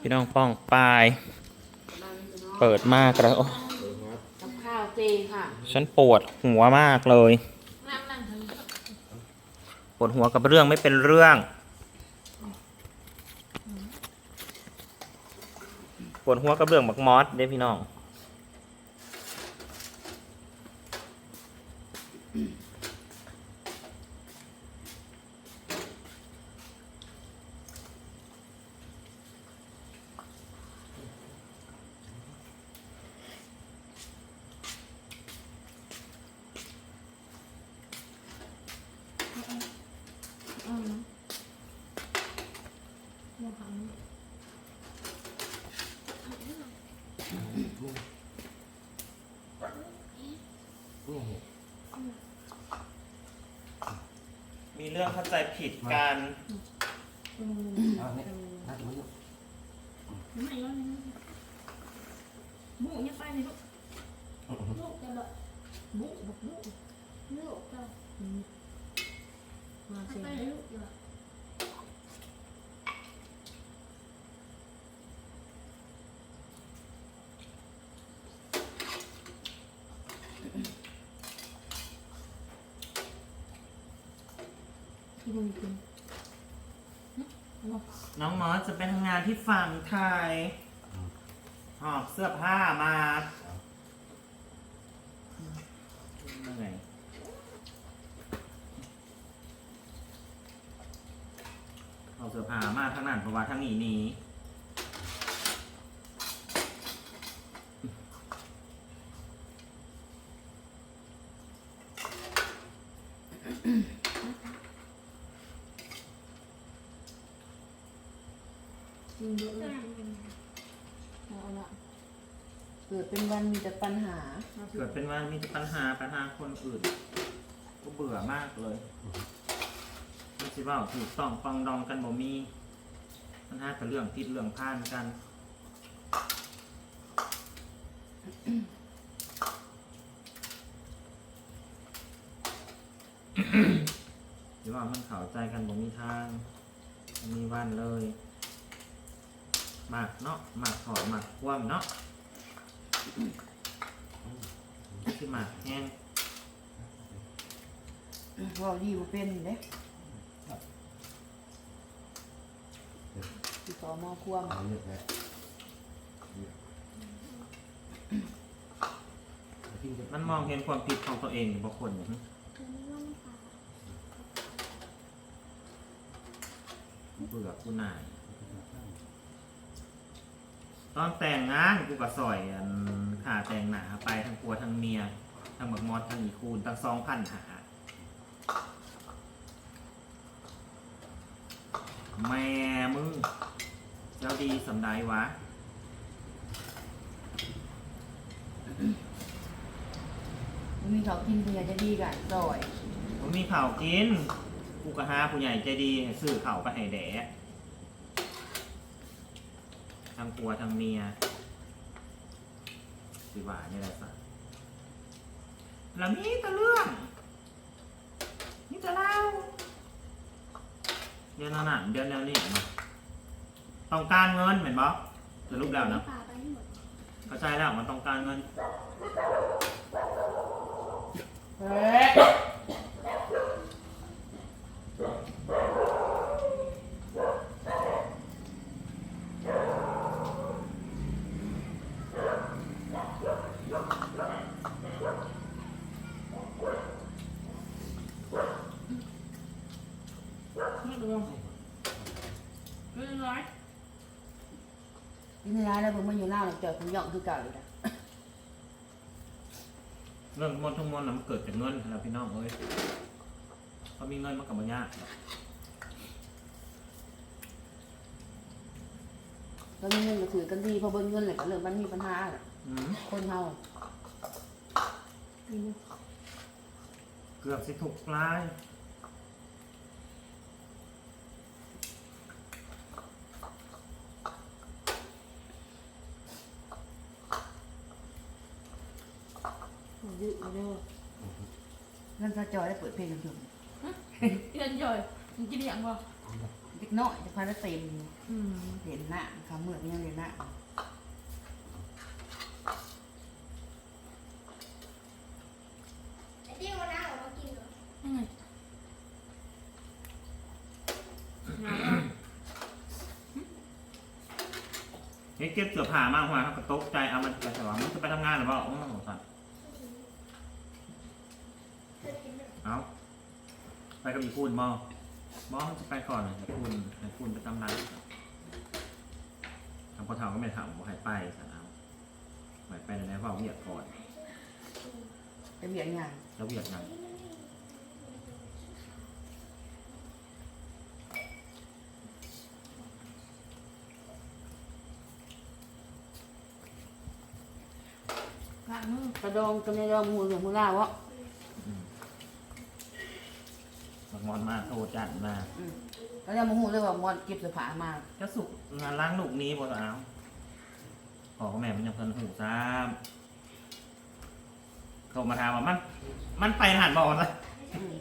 พี่น้องป้องปลายนั่งอยู่เนาะเปิดมากแล้วโอ้กับข้าวเจค่ะฉันปวดหัวมากเลยนั่งนั่งทางนี้ปวดหัวกับเรื่องไม่เป็นเรื่อง ปวดหัวกับเรื่องบักมอสเด้พี่น้อง อืม มีเรื่องเข้าใจผิดกันบุกเนี่ยไปเลยลูกลูกจะแบบบุบุกบุกลูกจะมาไปสิ เลยลูกจะ ที่มึงกินน้องมอสจะไปทำงานที่ฝั่งไทย หอบเสื้อผ้ามาเหนื่อยเอาเสื้อผ้ามาทางนั้นเพราะว่าทางนี้หนี้ กินเยอะเล ได้ ย เป็น เอาละ เป็นวันมีแต่ปัญหา เกิดเป็นว่ามีแต่ปัญหาปัญหาคนอื่น ก็เบื่อมากเลยไม่ใช่ว่าถูกต้องปองดองกันบ่มีปัญหาแต่เรื่องติดเรื่องพานกันหรือว่ามันเข้าใจกันบ่มีทางบ่มีวันเลยมากเนาะมากขอมากคว่ำเนาะ คือมาแห้งว่าดีว่เป็นเด้ที่ต่อมอควมมันมองเห็นความผิดของตัวเองบางคนอย่างนี้คือไม่ว่าไม่ตายเบื่อกูนาย ตอนแต่งงานกูก็ซอยอัน ค่าแต่งหนาไปทั้งปัวทั้งเมีย ทั้งบักมอดทั้งอีคูนทั้งสองพันหาแม่มึง เจ้าดีสำได้วะมันมีเขากินเพียจะดีกันซอยผมมีข่าวกินกูก็หาผู้ใหญ่ใจดีให้ซื้อข่าวไปให้แดะทั้งปัวทั้งเมีย สิว่านี่แหละสัแล้วมีแต่เรื่องมีแต่เล่าเดือนนั้นเดือนแล้วนี่นะต้องการเงินเห็นปะจะรูปแล้วนะป่าไปให้หมดเข้าใจแล้วมันต้องการเงิน เฮ้ย ไม่ดูไม่ร้อย กินร้ายแล้วผมมา อยู่หน้าหลังเจอผมหย่องคือเก่าเลยนะเรื่องทั้งหมดทั้งมวลน่ะมันเกิดจากเงินนะพี่น้องเอ้ยพอมีเงินมันกับมันยากหรอกแล้วมีเงินก็ถือกันดีพอเบิ้ลเงินเลยก็เริ่มมันมีปัญหาแหละอืมคนเฮามีเกือบสิถูกลาย ยืดเอาเด้อนั่นพระจอยได้เปิดเพลงกันอยู่เดือนย่อยมึงกินอย่างบ่บเล็กน้อยจะคอยได้เต็มอืมเหรียญหน้าคำเมื่อก็ยังเหรียญหน้าไอ้ที่วันนั้นออกมากินเหรอยังไงงานเฮ้ยเก็บเสื้อผ้ามากกว่าครับก็ตกใจเอามันไปแต่ว่ามันจะไปทำงานหรือเปล่าโอ้โหสัตว์ เธอกินเหรอ เอาไป กับอีคุณมอมอจะไปก่อนให้คุณให้คุณไปทำร้านทำพอเท่าก็ไม่ทำบอกให้ไปสัตว์เอาไปไปในนี้เพราะเวียดก่อนจะเบียดงานแล้วเวียดยังกะมือกระดองกระเนดองมูเหลืองมูล่าวะ บางวันมาโทรจัดมาแล้วยังมูหูเลยว่ามอนเก็บเสื้อผ้ามาจะสุกงานล้างลูกนี้บ่เอาขอกับแม่มันยังเพิ่นหูซ้ำโทรมาถามว่ามัน มันไปหันบอกเลยอืม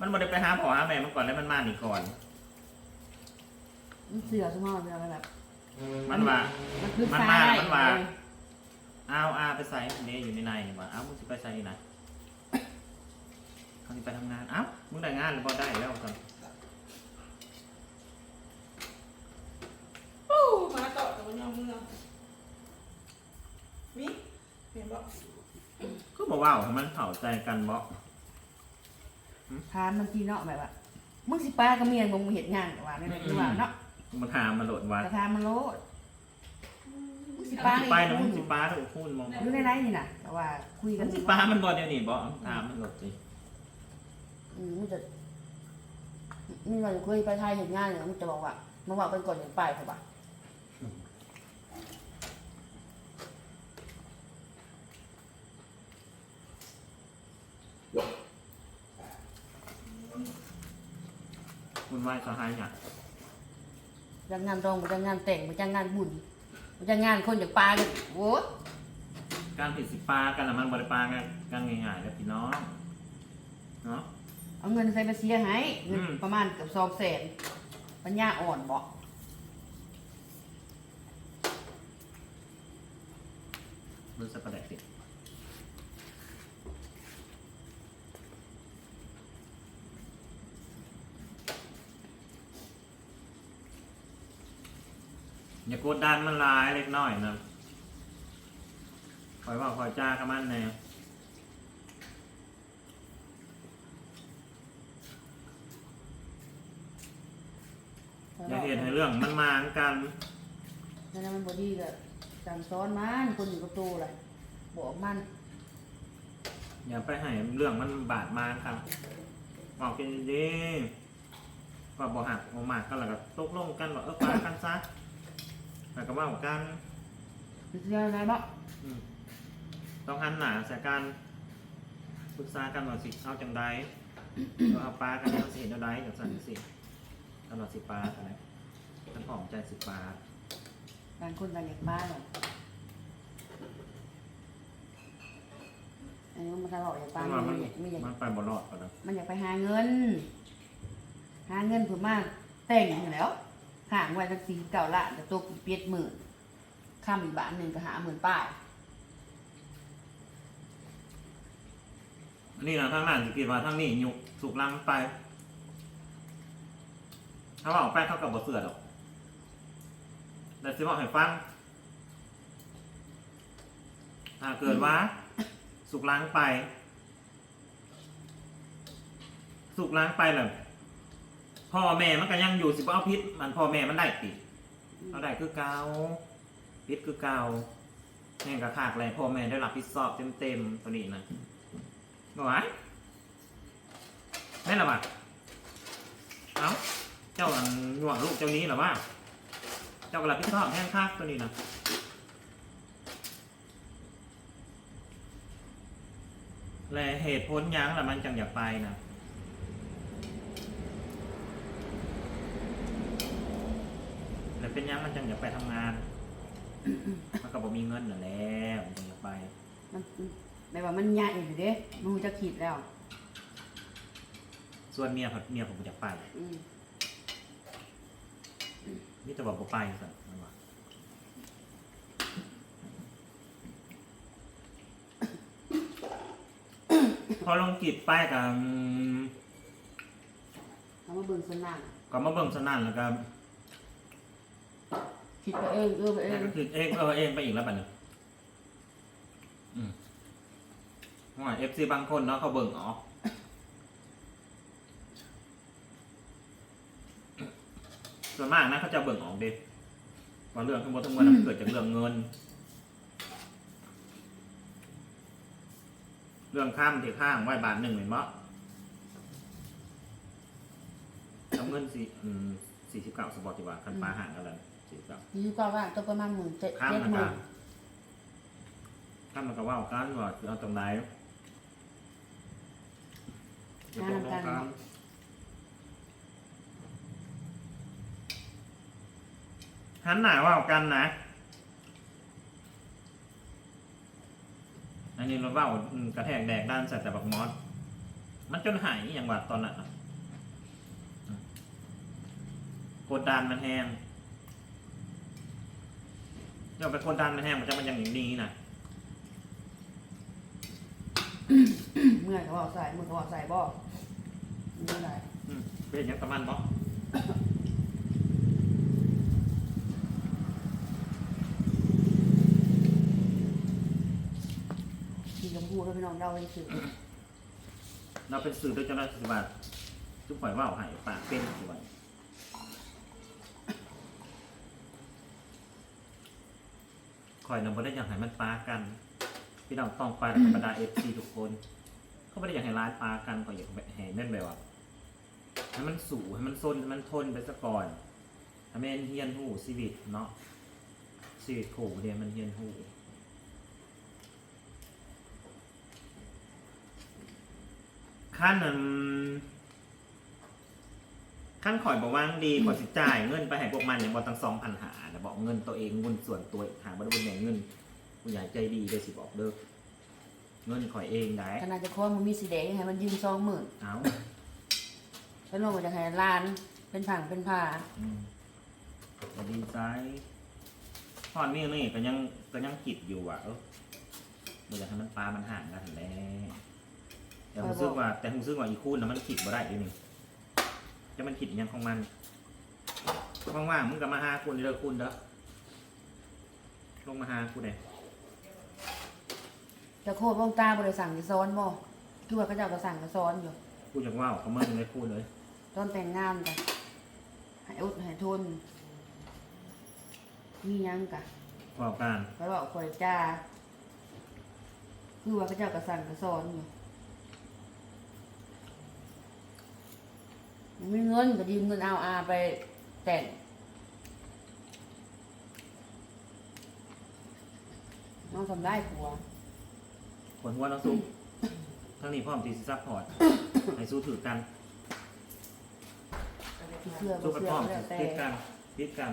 มันบ่ได้ไปหาพ่อหาแม่มันก่อนแล้วมันมานี่ก่อน มันเสือสมองเป็นอะไรแบบมันว่า มันคือมันทมาราแล้วยมันว่าอ้าวอาไปใส่นี่อยู่ในในนี่ว่าอ้าวมึงสิไปใส่นะเขา สิไปทำงานอ้าวมึงได้งานหรือบ่ได้แล้วกันปู้มาต่อกับวันยองเมืองมิเห็นบอกก็บอกว่าให้มันเข้าใจกันบ่ถามมันทีเนาะแบบว่ามึงสิป้ากับเมียมึงมาเห็นงานกับว่าเนี่ยคือว่าเนาะมาถามมาโหลดว่าแต่ถามมันโลดมึงสิมึป้างสิไปนะมึงสิป้าถูกพูดมองอยู่ในไรนี่น่ะแต่ว่าคุยกัมึนงสิป้ามันบ่เดี๋ยวนี้บ่ถามมันโหลดสิ อืมมึงจะนี่เราคุยไปไทยเห็นงานเนี่ยมึงจะบอกว่ามึงบอกเป็นก่อนอย่างไปถูกป่ะคุณไหว้สหายเนี่ยจะงานรองมันจะงานแต่งมันจะงานบุญมันจะงานคนอย่างปลาเลยโว้ยการผิดสิปากันน่ะมันบ่ได้ปากันกันง่ายๆแล้วพี่น้องเนาะ เอาเงินใส่ไปเสียให้เงินอืม ประมาณเกือบสองแสนปัญญาอ่อนบอกรู้สึกประเด็ติอย่ากดดันมันหลายเล็กน้อยนะคอยว่าคอยจ้ากับมันแน่อย่า เห็นให้เรื่องมันมานกันนั่นนะมันบอดี้ก็สั่งซ้อนมันคนอยู่กับตัวเลยบอกมัน อย่าไปให้เรื่องมันบาดมานครับบอกกันดีๆว่าบอกหักออกมากกันแล้วก็ตกลงกันว่าเออปากันซะแล้วก็เว่ากันมันเสียอะไรบ้างอืมต้องหันหนาใส่การปรึกษากันว่าสิเอาจังใดเราเอาปลากันเอาสิเห็นเอาใดอย่างสั่นสิกันว่าสิปลากันนะท่า นผอมใจสิปลาบางคนบางอย่างบ้านหรอกอันนี้มันทะเลาะอย่างเพปลาราะว่ามัมันนอยากไม่อยากมันไปบ่รอดกันนะมันอยากไปหาเงิน หาเงินเพื่อมาแต่งอยู่แล้วห่างไว้สักสี่เก่าละแต่ตัวกูเปียดหมื่นข้ามอีกบาทหนึ่งก็หาหมื่นป้ายอันนี่นะทางนั้นสิกิดว่าทางนี้ยุกสุกลังไป ถ้าว่าออกไปเขากับบ่เสือหรอก แต่สิบอกให้ฟัง ถ้าเกิดว่า สุกล้างไป สุกล้างไปแหละพ่อแม่มันก็ยังอยู่สิบ่เอาพิษมันพ่อแม่มันได้ติเอาได้คือเกาพิษคือเกาแม่งกระคากเลยพ่อแม่ได้รับผิดชอบเต็มๆตัวนี้นะบ่ไหวแม่หรอวะเอ้าเจ้าอันหน่วงลูกเจ้านี้หรอวะ เจ้าก็รับผิดชอบแห้งคากตัวนี้นะและเหตุผลหยังละมันจังอยากไปนะแล้วเป็นหยังมันจังอยากไปทำงาน มันก็บ่มีเงินนั่นแหล้วมันจังอยากไป มันแบบว่ามันยากอยู่เด้มันจะขีดแล้ว ส่วนเมียผัดเมียผมอยากไป อืม นี่จะบอกผมไปสั่นมันว่าพอลงกิจไปกับเอามาเบิ่งสนามก็มาเบิ่งสนั่นแล้วก็คิดไปเองเออไปเอแต่งก็คือเองเออเองไปอีกแล้วบัดนี้อืมว่าเอฟซีบางคนเนาะเขาเบิ่งออก ส่วนมากนะเขาจะเบิ่งออกเด็ว่าเรื่องทั้งหมดทั้งมวลนะมันเกิดจากเรื่องเงิน เรื่องข้ามที่ข้างไว้บาทหนึ่งเห็นปะจำเงินสี่อืมสี่สิบเก้าสปอร์ติว่าคันปลาห่างกันแล้วสี่สิบเก้านี่ก็ว่าตัวประมาณหมื่นเจ็ดข้ามเจ็ดนะหคมื่รับนข้ามมันก็ว่ากันว่าจะเอาตรงไหนจะตรงตรงกลางหันหน้าว่ากันนะ อันนี้เราเว่าอืมกระแทกแดกด้านใส่แต่บักมอสมันจนหายอหย่างว่าตอนนั้นน่ะอืมกดดันมันแห้งเดี๋ยวไปกดดันมันแห้งมันจะมันอยังอย่างนี้นะเมื่อยเขาบอกใส่เมื่อยเขาบอกใส่บ่นี่อะไรอืมเป็นอย่างประมาณบ่สีชมพูแล้วพี่น้อง เราเป็นสื่อเราเป็นสื่อโดยเจ้าหน้าที่บาททุกฝ่ายว่าเอาหายปากเป็นสวนคอยนำบ่ได้อย่ากให้มันปากัน พี่น้องต้องไปธรรมดาเอฟซีทุกคน เขาไม่ได้อยากให้ร้านปากันก็อยากให้แม่นแบบว่าให้มันสู่ให้มันซนให้มันทนไปซะก่อนให้มันเฮียนหูชีวิตเนาะชีวิตขู่เดียมันเฮียนหู ขั้นนั้นขั้นข่อยบอกว่างดีข่อยสิจ่ายเงินไปให้พวกมันอย่างบอตั้งสองพันหานะบอกเงินตัวเองเงินส่วนตัวหาบริเวณแบ่งเงินผู้ใหญ่ใจดีเลยสิบอกเด้อเงินข่อยเองได้ขนาดจะคอนมันมีสีแดงให้มันยืมสองหมื่นเอาแล้วลงมาจากไหนล้าน เป็นผังเป็นผ่าอืมก็ดีใจพอดนี่นี่ก็ยังก็ยังคิดอยู่อะเออมันอยากให้มันปลามันห่างกันแหล้ว แต่ผมซึกว่า แต่ผมซึกว่าอีคูนนะมันคิดบ่ได้อีนี่จะมันคิดอหยังของมันว่างๆมึงก็มาหาคุณเด้อคุณเด้อลงมาหาคุณเลยจะโคตรบ้องตาบริสั่งจะซ้อนบ่คือว่าเขาเจ้าก็สั่งก็ซ้อนอยู่กูอยากว่าวเขาเมื่อเลยคุณเลยตอนแต่งงานกันให้อดให้ทนมีหยังกะว่าการไปบอกคอยจ้าคือว่าเขาเจ้าก็สั่งก็ซ้อนอยู่ มีเงินก็ยืมเงินเอาอาไปแต่งน้องทำได้ผัวผลหัวน้องซุปทั้งนี้พร้อมที่จะซัพพอร์ตให้สู้ถือกันเสื้อสู้บ่กันเสื้พอร้อมก็แล้วแต่ติดกันติดกัน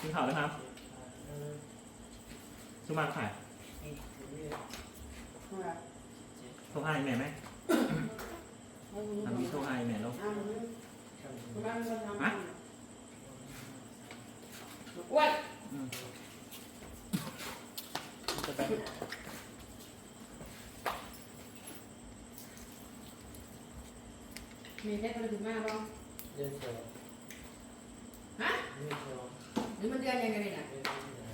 กินข้าวเลยครับสู้มาค่ะโทรให้แม่ไหม ทำนี้โทรให้แม่ลูกฮะอ้วนอืมมีเพชรไปถึงมากบ้างเดือนสองฮะเดือนสองหรือมันเดือนยังไงเนี่ย เดือนที่ไหน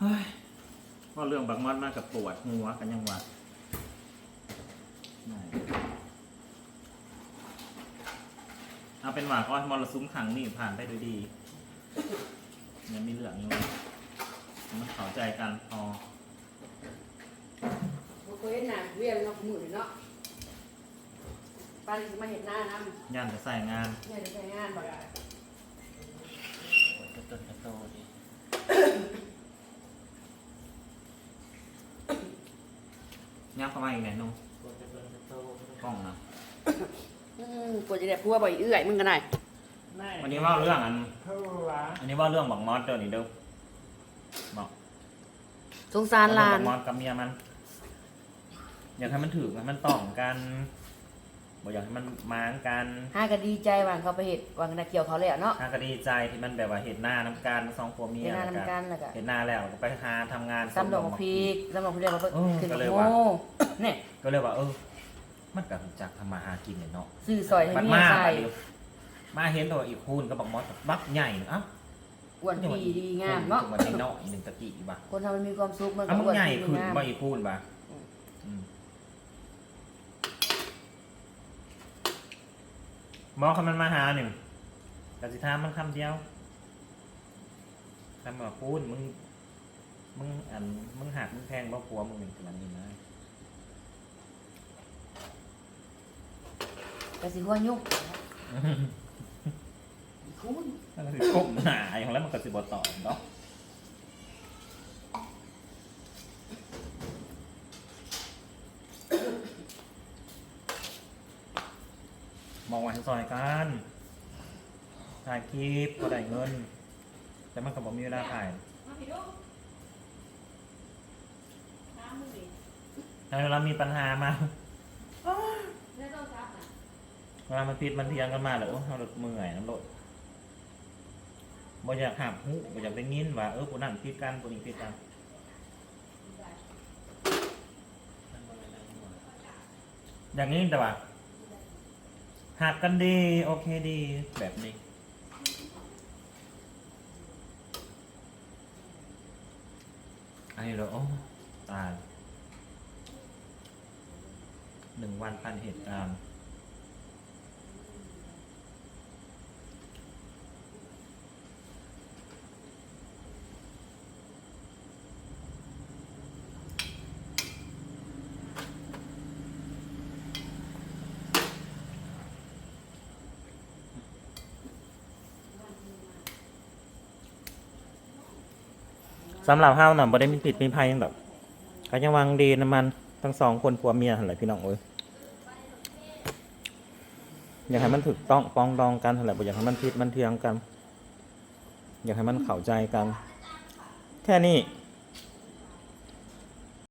เฮ้ย ว่าเรื่องบักมอนมากกับปวดหัวกันยังหวัดได้เอาเป็นว่าก็มรสุมขังนี่ผ่านไปด้วยดียังมีเหลืองอยู่มันเข้าใจกันพอบ่เคยเห็นหน้าเวียนเนาะมือเนาะป้านี่สิมาเห็นหน้าน้ำย่านจะใส่งานเนี่ยจะใช้งานบ่ได้จะต้นจะโตดี ย่างเข้ามาอีกไหนนุ่งกล้องนะปวดกลัวจะได้พัว่าบ่อยเอื้อยมึงกันหน่อยวันนี้ว่าเรื่องอันอันนี้ว่าเรื่องบอกมอสเดี๋ยวนี้เด้อบอกสงสารหลานบอกมอสกับเมียมัน อยากให้มันถือมันต่องกัน บอกอยากให้มันม้างกันห้าก็ดีใจวางเขาไปเห็ดวางนาเกี่ยวเขาเลยอะเนาะถ้าก็ดีใจที่มันแบบว่าเห็นหน้าน้ำกันสองผัวเมียเห็นหน้าแล้วน้ำกันแล้วก็เห็นหน้าแล้วก็ไปหาทำงานซ้ำดอกมะพริกซ้ำดอกมะพริกเรียกว่าเออขึ้นก็กับเลยโมว่าเนี่ยก็เลยว่า เออ มันกับจากทำมาหากินเนี่ยเนาะ ซื้อซอยให้มันเมียมาใส่บัดเดียวมาเห็นตัวอีกคูณก็บอกมอสบักใหญ่เอ้าอ้วนพีดีงามเนาะ มันในเนาะอีกหนึ่งตะกี้บ่ะคนทำมันมีความสุขมันก็อ้าวมันอ้วนใหญ่พีขึ้นงามบ่อีกคูณบ่ะ อืม อืม หมอคำมันมาหาหนึ่งกสิทามมันคำเดียวคำว่าคูณมึง มึงอัน มึงหักมึงแพงบ่ผัวมึงหนึ่งขนาดนี้นะกสิหัวยุ่งคุณมันก็สิก้มหน้าอย่างแล้วมันก็สิบ่ตอบเนาะมองว่าให้ ซอยกันถ่ายคลิปก็ได้เงิน แต่มันก็บ่มีเวลาถ่ายมาพี่ลูกน้ำมือดิถ้าเรามีปัญหามาเวลามันปิดมันเทียงกันมาแล้วโอ้เราเมื่อยน้ำรถบ่อยากหับหูบ่อยากได้ยินว่าเออผู้นั้นผิดกันผู้นี้ผิดกันอย่างนี้แต่ว่า หักกันดี โอเคดี แบบนี้ อันนี้เราโอ้ตายหนึ่งวันพันเหตุการณ์ สำหรับห้าน่ะบ่ได้มีผิดมีภัยยังดอกก็ยังวางดีนะมันทั้งสองคนผัวเมียหันแหลพี่น้องเอ้ยอยากให้มันถูกต้องปองดองกันหันแหลบ่อยากให้มันผิดมันเทียงกัน อยากให้มันเข้าใจกัน แค่นี้